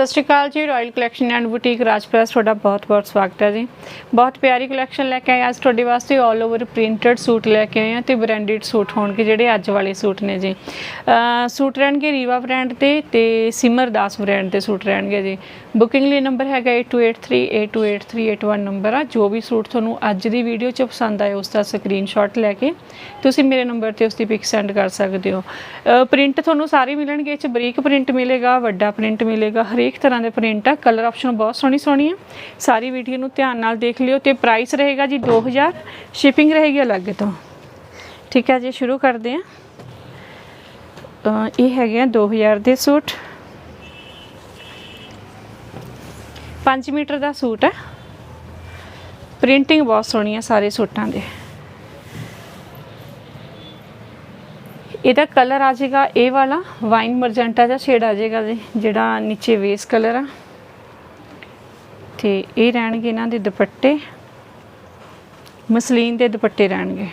ਸਤਿ ਸ਼੍ਰੀ ਅਕਾਲ ਜੀ ਰਾਇਲ ਕਲੈਕਸ਼ਨ ਐਂਡ ਬੁਟੀਕ ਰਾਜਪ੍ਰੈਸ ਤੁਹਾਡਾ ਬਹੁਤ-ਬਹੁਤ ਸਵਾਗਤ ਹੈ ਜੀ। ਬਹੁਤ ਪਿਆਰੀ ਕਲੈਕਸ਼ਨ ਲੈ ਕੇ ਆਏ ਅੱਜ ਤੁਹਾਡੇ ਵਾਸਤੇ ਆਲ ਓਵਰ ਪ੍ਰਿੰਟਡ ਸੂਟ ਲੈ ਕੇ ਆਏ ਹਾਂ ਤੇ ਬ੍ਰਾਂਡਡ ਸੂਟ ਹੋਣਗੇ ਜਿਹੜੇ ਅੱਜ ਵਾਲੇ ਸੂਟ ਨੇ ਜੀ। ਸੂਟ ਰਹਿਣਗੇ ਰੀਵਾ ਬ੍ਰਾਂਡ ਤੇ ਤੇ ਸਿਮਰ ਦਾਸ ਬ੍ਰਾਂਡ ਦੇ ਸੂਟ ਰਹਿਣਗੇ ਜੀ। ਬੁਕਿੰਗ ਲਈ ਨੰਬਰ ਹੈਗਾ 8283828381 ਨੰਬਰ ਆ। ਜੋ ਵੀ ਸੂਟ ਤੁਹਾਨੂੰ ਅੱਜ ਦੀ ਵੀਡੀਓ 'ਚ ਪਸੰਦ ਆਏ, ਉਸ ਦਾ ਸਕਰੀਨਸ਼ਾਟ ਲੈ ਕੇ ਤੁਸੀਂ ਮੇਰੇ ਨੰਬਰ ਤੇ ਉਸ ਦੀ ਪਿਕ ਸੈਂਡ ਕਰ ਸਕਦੇ ਹੋ। ਪ੍ਰਿੰਟ ਤੁਹਾਨੂੰ ਸਾਰੇ ਮਿਲਣਗੇ, ਇਹ 'ਚ ਬਰੀਕ ਪ੍ਰਿੰਟ ਮਿਲੇਗਾ, ਵੱਡਾ ਪ੍ਰਿੰਟ ਮਿਲੇਗਾ ਹਰੇਕ ਤਰ੍ਹਾਂ ਦੇ ਪ੍ਰਿੰਟ ਆ ਕਲਰ ਆਪਸ਼ਨ ਬਹੁਤ ਸੋਹਣੀ ਸੋਹਣੀ ਆ। ਸਾਰੀ ਵੀਡੀਓ ਨੂੰ ਧਿਆਨ ਨਾਲ ਦੇਖ ਲਿਓ ਤੇ ਪ੍ਰਾਈਸ ਰਹੇਗਾ ਜੀ 2000 ਸ਼ਿਪਿੰਗ ਰਹੇਗੀ ਅਲੱਗ ਤੋਂ। ਠੀਕ ਹੈ ਜੀ, ਸ਼ੁਰੂ ਕਰਦੇ ਹਾਂ। ਇਹ ਹੈਗੇ ਆ 2000 ਦੇ ਸੂਟ। 5 ਮੀਟਰ ਦਾ ਸੂਟ ਹੈ ਪ੍ਰਿੰਟਿੰਗ ਬਹੁਤ ਸੋਹਣੀ ਆ ਸਾਰੇ ਸੂਟਾਂ ਦੇ। ਇਹਦਾ ਕਲਰ ਆ ਜਾਏਗਾ ਇਹ ਵਾਲਾ ਵਾਈਨ ਮਰਜੈਂਟਾ ਜਿਹਾ ਸ਼ੇਡ ਆ ਜਾਏਗਾ ਜੀ, ਜਿਹੜਾ ਨੀਚੇ ਵੇਸ ਕਲਰ ਆ। ਤੇ ਇਹ ਰਹਿਣਗੇ ਇਹਨਾਂ ਦੇ ਦੁਪੱਟੇ। ਮਸਲੀਨ ਦੇ ਦੁਪੱਟੇ ਰਹਿਣਗੇ।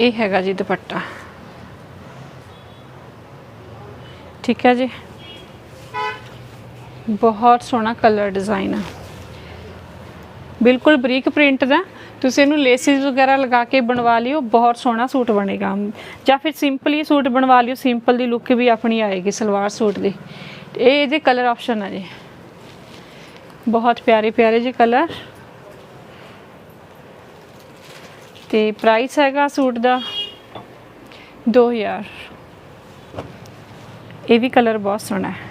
ਇਹ ਹੈਗਾ ਜੀ ਦੁਪੱਟਾ। ਠੀਕ ਹੈ ਜੀ? ਬਹੁਤ ਸੋਹਣਾ ਕਲਰ ਡਿਜ਼ਾਈਨ ਆ। ਬਿਲਕੁਲ ਬਰੀਕ ਪ੍ਰਿੰਟ ਦਾ। ਤੁਸੀਂ ਇਹਨੂੰ ਲੇਸਿਸ ਵਗੈਰਾ ਲਗਾ ਕੇ ਬਣਵਾ ਲਿਓ, ਬਹੁਤ ਸੋਹਣਾ ਸੂਟ ਬਣੇਗਾ। ਜਾਂ ਫਿਰ ਸਿੰਪਲੀ ਸੂਟ ਬਣਵਾ ਲਿਓ ਸਿੰਪਲ ਦੀ ਲੁੱਕ ਵੀ ਆਪਣੀ ਆਏਗੀ ਸਲਵਾਰ ਸੂਟ ਦੀ। ਇਹ ਇਹਦੇ ਕਲਰ ਆਪਸ਼ਨ ਆ ਜੀ। ਬਹੁਤ ਪਿਆਰੇ ਪਿਆਰੇ ਜਿਹੇ ਕਲਰ ਤੇ ਪ੍ਰਾਈਸ ਹੈਗਾ ਸੂਟ ਦਾ 2000 ਇਹ ਵੀ ਕਲਰ ਬਹੁਤ ਸੋਹਣਾ ਹੈ।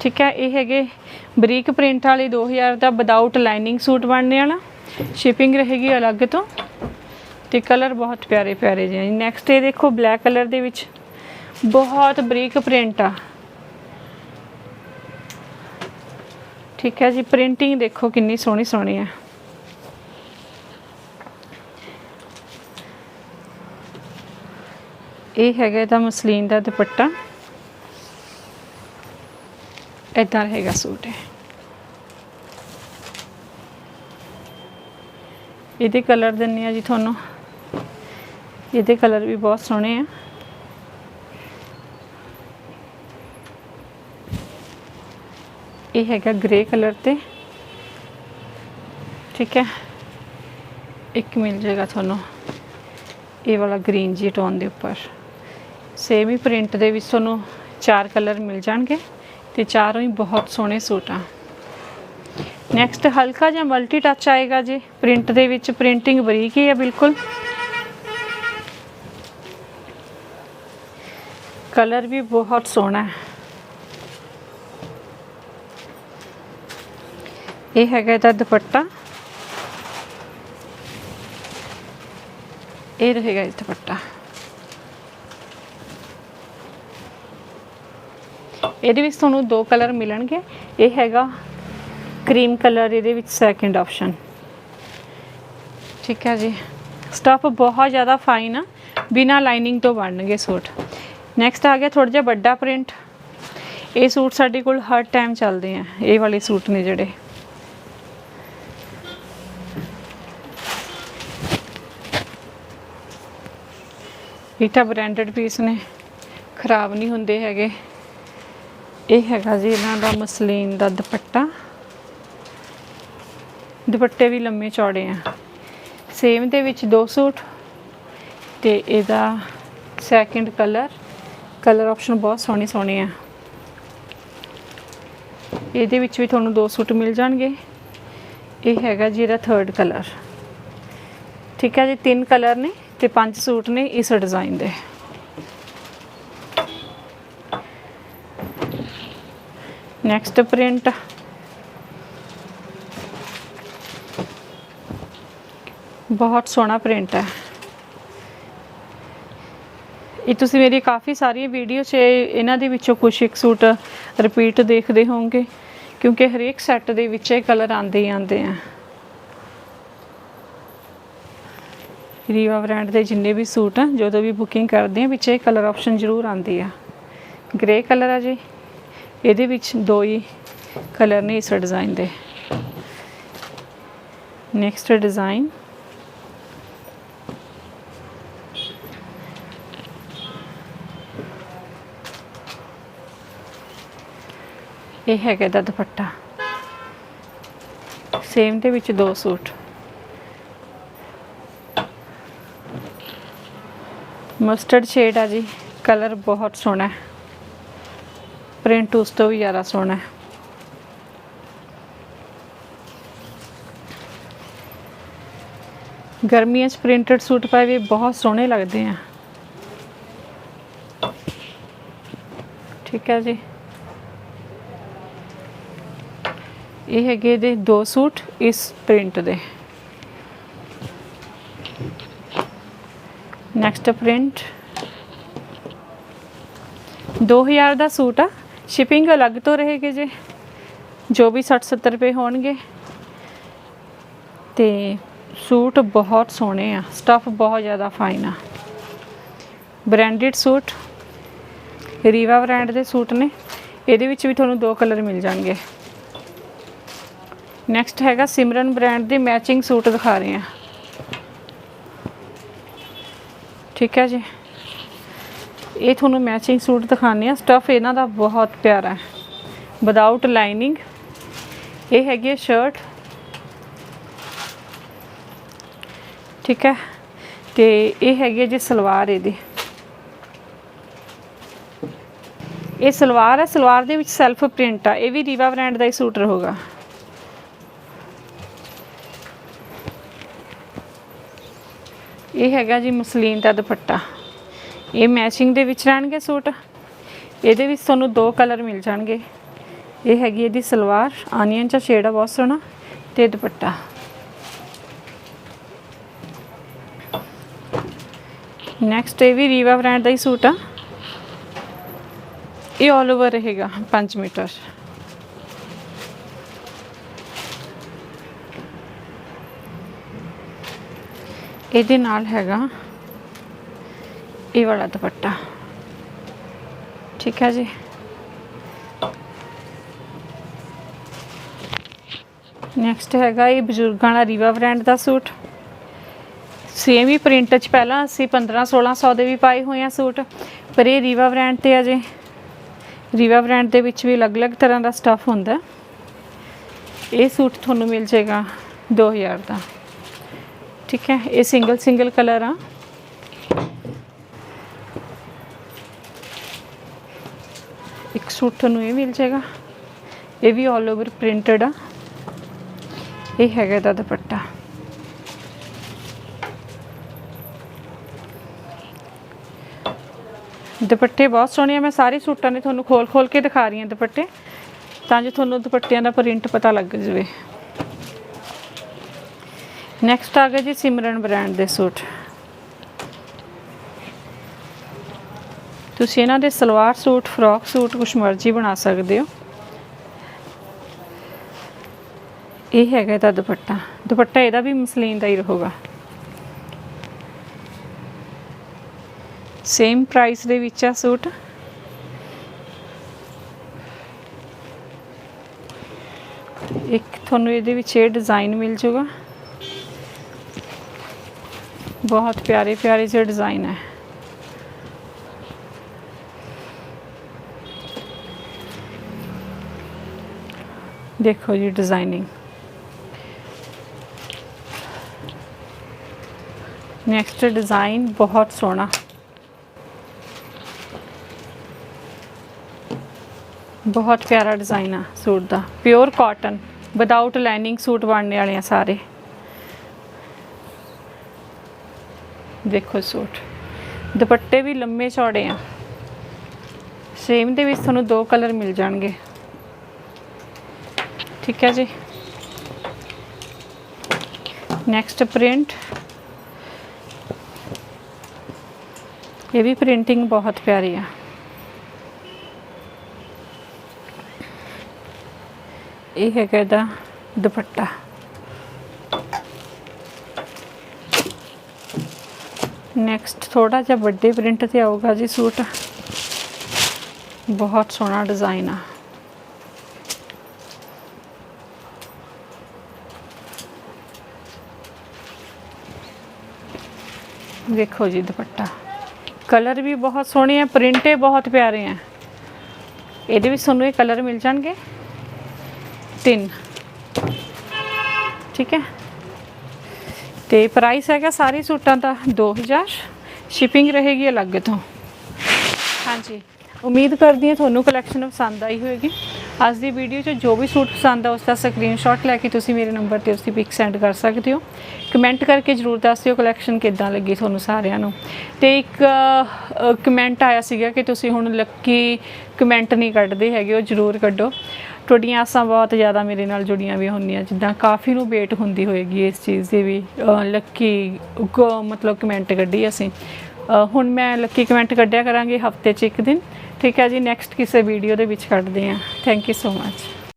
ਠੀਕ ਹੈ, ਇਹ ਹੈਗੇ ਬਰੀਕ ਪ੍ਰਿੰਟ ਵਾਲੇ 2000 ਦਾ ਵਿਦਆਊਟ ਲਾਈਨਿੰਗ ਸੂਟ ਬਣਨੇ ਵਾਲਾ। ਸ਼ਿਪਿੰਗ ਰਹੇਗੀ ਅਲੱਗ ਤੋਂ। ਤੇ ਕਲਰ ਬਹੁਤ ਪਿਆਰੇ ਪਿਆਰੇ ਜਿਹੇ ਨੈਕਸਟ ਇਹ ਦੇਖੋ ਬਲੈਕ ਕਲਰ ਦੇ ਵਿੱਚ। ਬਹੁਤ ਬਰੀਕ ਪ੍ਰਿੰਟ ਆ। ਠੀਕ ਹੈ ਜੀ ਪ੍ਰਿੰਟਿੰਗ ਦੇਖੋ ਕਿੰਨੀ ਸੋਹਣੀ ਸੋਹਣੀ ਹੈ ਇਹ ਹੈਗਾ ਇਹਦਾ ਮਸਲੀਨ ਦਾ ਦੁਪੱਟਾ। ਇਦਾਂ ਰਹੇਗਾ ਸੂਟ ਇਹ। ਇਹਦੇ ਕਲਰ ਦਿੰਨੇ ਆ ਜੀ ਤੁਹਾਨੂੰ। ਇਹਦੇ ਕਲਰ ਵੀ ਬਹੁਤ ਸੋਹਣੇ ਆ। ਇਹ ਹੈਗਾ ਗ੍ਰੇ ਕਲਰ ਤੇ। ਠੀਕ ਹੈ। ਇੱਕ ਮਿਲ ਜਾਏਗਾ ਤੁਹਾਨੂੰ। ਇਹ ਵਾਲਾ ਗ੍ਰੀਨ ਜੀ ਟੋਨ ਦੇ ਉੱਪਰ। ਸੇਮ ਹੀ ਪ੍ਰਿੰਟ ਦੇ ਵਿੱਚ ਤੁਹਾਨੂੰ ਚਾਰ ਕਲਰ ਮਿਲ ਜਾਣਗੇ। ਤੇ ਚਾਰੋਂ ਹੀ ਬਹੁਤ ਸੋਹਣੇ ਸੂਟ ਆ। ਨੈਕਸਟ ਹਲਕਾ ਜਿਹਾ ਮਲਟੀ ਟੱਚ ਆਏਗਾ ਜੀ। ਪ੍ਰਿੰਟ ਦੇ ਵਿੱਚ ਪ੍ਰਿੰਟਿੰਗ ਬਰੀਕ ਹੀ ਹੈ ਬਿਲਕੁਲ। ਕਲਰ ਵੀ ਬਹੁਤ ਸੋਹਣਾ ਹੈ। ਇਹ ਹੈਗਾ ਇਹਦਾ ਦੁਪੱਟਾ। ਇਹ ਰਹੇਗਾ ਇਹ ਦੁਪੱਟਾ। ਇਹਦੇ ਵਿੱਚ ਤੁਹਾਨੂੰ ਦੋ ਕਲਰ ਮਿਲਣਗੇ। ਇਹ ਹੈਗਾ ਕਰੀਮ ਕਲਰ, ਇਹਦੇ ਵਿੱਚ ਸੈਕੰਡ ਆਪਸ਼ਨ ਠੀਕ ਹੈ ਜੀ। ਸਟਫ ਬਹੁਤ ਜ਼ਿਆਦਾ ਫਾਈਨ ਆ। ਬਿਨਾ ਲਾਈਨਿੰਗ ਤੋਂ ਬਣਨਗੇ ਸੂਟ। ਨੈਕਸਟ ਆ ਗਿਆ ਥੋੜਾ ਜਿਹਾ ਵੱਡਾ ਪ੍ਰਿੰਟ ਇਹ ਸੂਟ ਸਾਡੇ ਕੋਲ ਹਰ ਟਾਈਮ ਚੱਲਦੇ ਆ। ਇਹ ਵਾਲੇ ਸੂਟ ਨੇ ਜਿਹੜੇ। ਇਹ ਤਾਂ ਬ੍ਰਾਂਡਡ ਪੀਸ ਨੇ। ਖਰਾਬ ਨਹੀਂ ਹੁੰਦੇ ਹੈਗੇ। ਇਹ ਹੈਗਾ ਜੀ ਇਹਨਾਂ ਦਾ ਮਸਲੀਨ ਦਾ ਦੁਪੱਟਾ। ਦੁਪੱਟੇ ਵੀ ਲੰਮੇ ਚੌੜੇ ਆ। ਸੇਮ ਦੇ ਵਿੱਚ ਦੋ ਸੂਟ ਤੇ ਇਹਦਾ ਸੈਕਿੰਡ ਕਲਰ ਕਲਰ ਆਪਸ਼ਨ ਬਹੁਤ ਸੋਹਣੇ ਸੋਹਣੇ ਆ। ਇਹਦੇ ਵਿੱਚ ਵੀ ਤੁਹਾਨੂੰ ਦੋ ਸੂਟ ਮਿਲ ਜਾਣਗੇ। ਇਹ ਹੈਗਾ ਜੀ ਇਹਦਾ ਥਰਡ ਕਲਰ ਠੀਕ ਹੈ ਜੀ, ਤਿੰਨ ਕਲਰ ਨੇ ਤੇ ਪੰਜ ਸੂਟ ਨੇ ਇਸ ਡਿਜ਼ਾਈਨ ਦੇ। ਨੈਕਸਟ ਪ੍ਰਿੰਟ ਬਹੁਤ ਸੋਹਣਾ ਪ੍ਰਿੰਟ ਹੈ ਇਹ ਤੁਸੀਂ ਮੇਰੀ ਕਾਫੀ ਸਾਰੀਆਂ ਵੀਡੀਓ 'ਚ ਇਹਨਾਂ ਦੇ ਵਿੱਚੋਂ ਕੁਝ ਇੱਕ ਸੂਟ ਰਿਪੀਟ ਦੇਖਦੇ ਹੋਵੋਗੇ ਕਿਉਂਕਿ ਹਰੇਕ ਸੈੱਟ ਦੇ ਵਿੱਚ ਇਹ ਕਲਰ ਆਉਂਦੇ ਹੀ ਆਉਂਦੇ ਆ ਰੀਵਾ ਬ੍ਰਾਂਡ ਦੇ ਜਿੰਨੇ ਵੀ ਸੂਟ ਆ ਜਦੋਂ ਵੀ ਬੁਕਿੰਗ ਕਰਦੇ ਆ ਵਿੱਚ ਇਹ ਕਲਰ ਆਪਸ਼ਨ ਜ਼ਰੂਰ ਆਉਂਦੀ ਆ ਗ੍ਰੇ ਕਲਰ ਆ ਜੀ ਇਹਦੇ ਵਿੱਚ ਦੋ ਹੀ ਕਲਰ ਨੇ ਇਸ ਡਿਜ਼ਾਈਨ ਦੇ। ਨੈਕਸਟ ਡਿਜ਼ਾਈਨ ਇਹ ਹੈਗਾ ਇਹਦਾ ਦੁਪੱਟਾ। ਸੇਮ ਦੇ ਵਿੱਚ ਦੋ ਸੂਟ। ਮਸਟਰਡ ਸ਼ੇਡ ਆ ਜੀ। ਕਲਰ ਬਹੁਤ ਸੋਹਣਾ ਹੈ। ਪ੍ਰਿੰਟ ਉਸ ਤੋਂ ਵੀ ਜ਼ਿਆਦਾ ਸੋਹਣਾ ਹੈ। ਗਰਮੀਆਂ 'ਚ ਪ੍ਰਿੰਟਡ ਸੂਟ ਪਾਏ ਵੀ ਬਹੁਤ ਸੋਹਣੇ ਲੱਗਦੇ ਆ। ਠੀਕ ਹੈ ਜੀ। ਇਹ ਹੈਗੇ ਦੇ ਦੋ ਸੂਟ ਇਸ ਪ੍ਰਿੰਟ ਦੇ। ਨੈਕਸਟ ਪ੍ਰਿੰਟ 2000 ਦਾ ਸੂਟ ਆ। ਸ਼ਿਪਿੰਗ ਅਲੱਗ ਤੋਂ ਰਹੇਗੀ ਜੀ, ਜੋ ਵੀ 60 70 ਰੁਪਏ ਹੋਣਗੇ। ਤੇ ਸੂਟ ਬਹੁਤ ਸੋਹਣੇ ਆ ਸਟਫ ਬਹੁਤ ਜ਼ਿਆਦਾ ਫਾਈਨ ਆ। ਬ੍ਰਾਂਡਡ ਸੂਟ ਰੀਵਾ ਬ੍ਰਾਂਡ ਦੇ ਸੂਟ ਨੇ, ਇਹਦੇ ਵਿੱਚ ਵੀ ਤੁਹਾਨੂੰ ਦੋ ਕਲਰ ਮਿਲ ਜਾਣਗੇ। ਨੈਕਸਟ ਹੈਗਾ ਸਿਮਰਨ ਬ੍ਰਾਂਡ ਦੇ ਮੈਚਿੰਗ ਸੂਟ ਦਿਖਾ ਰਹੇ ਆ। ਠੀਕ ਹੈ ਜੀ। ਇਹ ਤੁਹਾਨੂੰ ਮੈਚਿੰਗ ਸੂਟ ਦਿਖਾਣੇ ਆ ਸਟਫ ਇਹਨਾਂ ਦਾ ਬਹੁਤ ਪਿਆਰਾ ਹੈ। ਵਿਦਆਊਟ ਲਾਈਨਿੰਗ ਇਹ ਹੈਗੀ ਹੈ ਸ਼ਰਟ ਠੀਕ ਹੈ। ਤੇ ਇਹ ਹੈਗੀ ਹੈ ਜੀ ਸਲਵਾਰ ਇਹਦੀ। ਇਹ ਸਲਵਾਰ ਹੈ। ਸਲਵਾਰ ਦੇ ਵਿੱਚ ਸੈਲਫ ਪ੍ਰਿੰਟ ਆ। ਇਹ ਵੀ ਰੀਵਾ ਬ੍ਰਾਂਡ ਦਾ ਹੀ ਸੂਟ ਰਹੂਗਾ। ਇਹ ਹੈਗਾ ਜੀ ਮਸਲੀਨ ਦਾ ਦੁਪੱਟਾ। ਇਹ ਮੈਚਿੰਗ ਦੇ ਵਿੱਚ ਰਹਿਣਗੇ ਸੂਟ। ਇਹਦੇ ਵਿੱਚ ਤੁਹਾਨੂੰ ਦੋ ਕਲਰ ਮਿਲ ਜਾਣਗੇ। ਇਹ ਹੈਗੀ ਇਹਦੀ ਸਲਵਾਰ ਆਨੀਅਨ ਚ ਸ਼ੇਡ ਆ, ਬਹੁਤ ਸੋਹਣਾ, ਤੇ ਦੁਪੱਟਾ। ਨੈਕਸਟ ਇਹ ਵੀ ਰੀਵਾ ਬ੍ਰਾਂਡ ਦਾ ਹੀ ਸੂਟ ਆ। ਇਹ 올 ਓਵਰ ਰਹੇਗਾ 5 ਮੀਟਰ। ਇਹਦੇ ਨਾਲ ਹੈਗਾ ਇਹ ਵਾਲਾ ਦੁਪੱਟਾ। ਠੀਕ ਹੈ ਜੀ। ਨੈਕਸਟ ਹੈਗਾ ਇਹ ਬਜ਼ੁਰਗਾਂ ਵਾਲਾ ਰੀਵਾ ਬ੍ਰਾਂਡ ਦਾ ਸੂਟ। ਸੇਮ ਹੀ ਪ੍ਰਿੰਟ ਚ ਪਹਿਲਾਂ ਅਸੀਂ 15 1600 ਦੇ ਵੀ ਪਾਏ ਹੋਏ ਆ ਸੂਟ। ਪਰ ਇਹ ਰੀਵਾ ਬ੍ਰਾਂਡ ਤੇ ਆ ਜੇ। ਰੀਵਾ ਬ੍ਰਾਂਡ ਦੇ ਵਿੱਚ ਵੀ ਅਲੱਗ-ਅਲੱਗ ਤਰ੍ਹਾਂ ਦਾ ਸਟੱਫ ਹੁੰਦਾ। ਇਹ ਸੂਟ ਤੁਹਾਨੂੰ ਮਿਲ ਜਾਏਗਾ 2000 ਦਾ। ਠੀਕ ਹੈ, ਇਹ ਸਿੰਗਲ ਸਿੰਗਲ ਕਲਰ ਆ। ਇੱਕ ਸੂਟ ਤੁਹਾਨੂੰ ਇਹ ਮਿਲ ਜਾਏਗਾ। ਇਹ ਵੀ 올 ਓਵਰ ਪ੍ਰਿੰਟਡ ਆ। ਇਹ ਹੈਗਾ ਦਾ ਦੁਪੱਟਾ। ਦੁਪੱਟੇ ਬਹੁਤ ਸੋਹਣੇ ਆ। ਮੈਂ ਸਾਰੇ ਸੂਟਾਂ ਨੇ ਤੁਹਾਨੂੰ ਖੋਲ ਖੋਲ ਕੇ ਦਿਖਾ ਰਹੀ ਹਾਂ ਦੁਪੱਟੇ। ਤਾਂ ਜੋ ਤੁਹਾਨੂੰ ਦੁਪੱਟਿਆਂ ਦਾ ਪ੍ਰਿੰਟ ਪਤਾ ਲੱਗ ਜਾਵੇ। ਨੈਕਸਟ ਆ ਗਿਆ ਜੀ ਸਿਮਰਨ ਬ੍ਰਾਂਡ ਦੇ ਸੂਟ। ਤੁਸੀਂ ਇਹਨਾਂ ਦੇ ਸਲਵਾਰ ਸੂਟ, ਫਰੋਕ ਸੂਟ ਕੁਛ ਮਰਜ਼ੀ ਬਣਾ ਸਕਦੇ ਹੋ। ਇਹ ਹੈਗਾ ਇਹਦਾ ਦੁਪੱਟਾ। ਦੁਪੱਟਾ ਇਹਦਾ ਵੀ ਮਸਲੀਨ ਦਾ ਹੀ ਰਹੂਗਾ। ਸੇਮ ਪ੍ਰਾਈਸ ਦੇ ਵਿੱਚ ਆ ਸੂਟ। ਇੱਕ ਤੁਹਾਨੂੰ ਇਹਦੇ ਵਿੱਚ ਇਹ ਡਿਜ਼ਾਈਨ ਮਿਲ ਜਾਊਗਾ ਬਹੁਤ ਪਿਆਰੇ ਪਿਆਰੇ ਜਿਹੇ ਡਿਜ਼ਾਈਨ ਹੈ ਦੇਖੋ ਜੀ ਡਿਜ਼ਾਈਨਿੰਗ ਨੈਕਸਟ ਡਿਜ਼ਾਈਨ ਬਹੁਤ ਸੋਹਣਾ। ਬਹੁਤ ਪਿਆਰਾ ਡਿਜ਼ਾਈਨ ਆ ਸੂਟ ਦਾ। Pure cotton without lining suit ਬਣਨੇ ਵਾਲੇ ਆ ਸਾਰੇ। ਦੇਖੋ ਸੂਟ। ਦੁਪੱਟੇ ਵੀ ਲੰਮੇ ਚੌੜੇ ਆ। ਸੇਮ ਦੇ ਵਿੱਚ ਤੁਹਾਨੂੰ ਦੋ ਕਲਰ ਮਿਲ ਜਾਣਗੇ। ਠੀਕ ਹੈ ਜੀ। ਨੈਕਸਟ ਪ੍ਰਿੰਟ ਇਹ ਵੀ ਪ੍ਰਿੰਟਿੰਗ ਬਹੁਤ ਪਿਆਰੀ ਆ। ਇਹ ਹੈਗਾ ਇਹਦਾ ਦੁਪੱਟਾ। ਨੈਕਸਟ ਥੋੜਾ ਜਿਹਾ ਵੱਡੇ ਪ੍ਰਿੰਟ ਤੇ ਆਊਗਾ ਜੀ ਸੂਟ। ਬਹੁਤ ਸੋਹਣਾ ਡਿਜ਼ਾਈਨ ਆ। ਦੇਖੋ ਜੀ ਦੁਪੱਟਾ। ਕਲਰ ਵੀ ਬਹੁਤ ਸੋਹਣੇ ਆ, ਪ੍ਰਿੰਟੇ ਬਹੁਤ ਪਿਆਰੇ ਆ। ਇਹਦੇ ਵਿੱਚ ਤੁਹਾਨੂੰ ਇਹ ਕਲਰ ਮਿਲ ਜਾਣਗੇ। ਤਿੰਨ। ਠੀਕ ਹੈ? ਤੇ ਪ੍ਰਾਈਸ ਹੈਗਾ ਸਾਰੇ ਸੂਟਾਂ ਦਾ 2000 ਸ਼ਿਪਿੰਗ ਰਹੇਗੀ ਅਲੱਗ ਤੋਂ। ਹਾਂਜੀ। ਉਮੀਦ ਕਰਦੀ ਹਾਂ ਤੁਹਾਨੂੰ ਕਲੈਕਸ਼ਨ ਪਸੰਦ ਆਈ ਹੋਵੇਗੀ। ਅੱਜ ਦੀ ਵੀਡੀਓ 'ਚ ਜੋ ਵੀ ਸੂਟ ਪਸੰਦ ਆ, ਉਸ ਦਾ ਸਕਰੀਨਸ਼ਾਟ ਲੈ ਕੇ ਤੁਸੀਂ ਮੇਰੇ ਨੰਬਰ ਤੇ ਉਸ ਦੀ ਪਿਕ ਸੈਂਡ ਕਰ ਸਕਦੇ ਹੋ। ਕਮੈਂਟ ਕਰਕੇ ਜਰੂਰ ਦੱਸ ਦਿਓ ਕਲੈਕਸ਼ਨ ਕਿੱਦਾਂ ਲੱਗੀ ਤੁਹਾਨੂੰ ਸਾਰਿਆਂ ਨੂੰ। ਤੇ ਇੱਕ ਕਮੈਂਟ ਆਇਆ ਸੀਗਾ ਕਿ ਤੁਸੀਂ ਹੁਣ ਲੱਕੀ ਕਮੈਂਟ ਨਹੀਂ ਕੱਢਦੇ ਹੈਗੇ, ਉਹ ਜਰੂਰ ਕੱਢੋ। ਤੁਹਾਡੀਆਂ ਆਸਾਂ ਬਹੁਤ ਜ਼ਿਆਦਾ ਮੇਰੇ ਨਾਲ ਜੁੜੀਆਂ ਵੀ ਹੁੰਦੀਆਂ, ਜਿੱਦਾਂ ਕਾਫੀ ਨੂੰ ਵੇਟ ਹੁੰਦੀ ਹੋਏਗੀ ਇਸ ਚੀਜ਼ ਦੀ ਵੀ ਲੱਕੀ ਕ- ਮਤਲਬ ਕਮੈਂਟ ਕੱਢੀ ਅਸੀਂ। ਹੁਣ ਮੈਂ ਲੱਕੀ ਕਮੈਂਟ ਕੱਢਿਆ ਕਰਾਂਗੇ ਹਫ਼ਤੇ 'ਚ ਇੱਕ ਦਿਨ। ਠੀਕ ਹੈ ਜੀ ਨੈਕਸਟ ਕਿਸੇ ਵੀਡੀਓ ਦੇ ਵਿੱਚ ਕੱਢਦੇ ਹਾਂ। Thank you so much